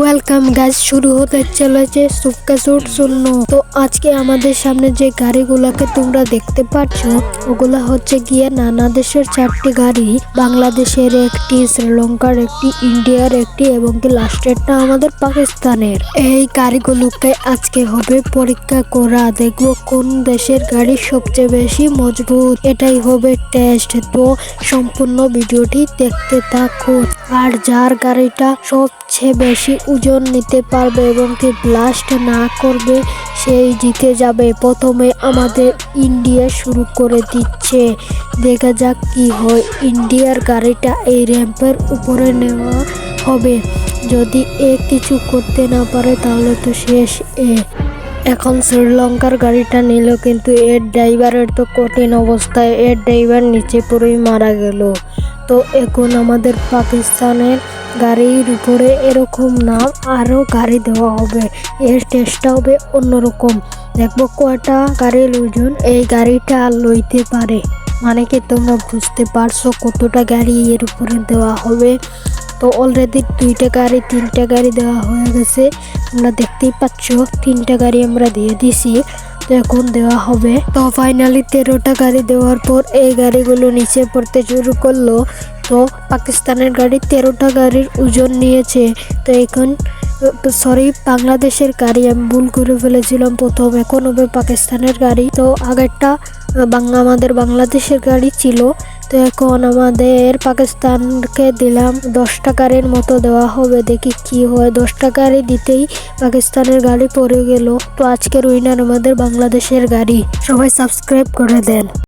Welcome guys শুরু হতে চলেছে সুপকা সুট শূন্য তো আজকে আমাদের সামনে যে গাড়িগুলোকে তোমরা দেখতে পাচ্ছ, ওগুলা হচ্ছে গিয়ে নানা দেশের চারটি গাড়ি। বাংলাদেশের একটি, শ্রীলঙ্কার একটি, ইন্ডিয়ার একটি, এবং কি লাস্টেরটা আমাদের পাকিস্তানের। এই গাড়িগুলোকে আজকে হবে পরীক্ষা করা। দেখব কোন দেশের গাড়ি সবচেয়ে বেশি মজবুত। এটাই হবে টেস্ট তো সম্পূর্ণ ভিডিওটি দেখতে থাকুন। আর যার গাড়িটা সবচেয়ে বেশি ওজন নিতে পারবে এবং কি ব্লাস্ট না করবে, সেই জিতে যাবে। প্রথমে আমাদের ইন্ডিয়া শুরু করে দিচ্ছে। দেখা যাক কি হয়। ইন্ডিয়ার গাড়িটা এই র্যাম্পের উপরে নেওয়া হবে। যদি এ কিছু করতে না পারে, তাহলে তো শেষ এ। এখন শ্রীলঙ্কার গাড়িটা নিল, কিন্তু এর ড্রাইভারের তো কঠিন অবস্থায়। এর ড্রাইভার নিচে পড়েই মারা গেল। তো এখন আমাদের পাকিস্তানের গাড়ির উপরে এরকম নাম আরও গাড়ি দেওয়া হবে। এর টেস্টটা হবে অন্যরকম। দেখব কয়টা গাড়ির ওজন এই গাড়িটা লইতে পারে। মানে কি তোমরা বুঝতে পারছ কতটা গাড়ি এর উপরে দেওয়া হবে? তো অলরেডি দুইটা গাড়ি, তিনটা গাড়ি দেওয়া হয়ে গেছে। তোমরা দেখতেই পাচ্ছ, তিনটা গাড়ি আমরা দিয়ে দিছি। তো এখন দেওয়া হবে। তো ফাইনালি তেরোটা গাড়ি দেওয়ার পর এই গাড়িগুলো নিচে পড়তে শুরু করল। তো পাকিস্তানের গাড়ি তেরোটা গাড়ির ওজন নিয়েছে। তো এখন সরি বাংলাদেশের গাড়ি আমি ভুল করে ফেলেছিলাম প্রথম। এখন হবে পাকিস্তানের গাড়ি। তো আগেরটা, বাংলা, আমাদের বাংলাদেশের গাড়ি ছিল। তো এখন আমাদের পাকিস্তানকে দিলাম দশটা গাড়ির মতো দেওয়া হবে। দেখি কি হয়। দশটা গাড়ি দিতেই পাকিস্তানের গাড়ি পড়ে গেল। তো আজকের উইনার আমাদের বাংলাদেশের গাড়ি। সবাই সাবস্ক্রাইব করে দেন।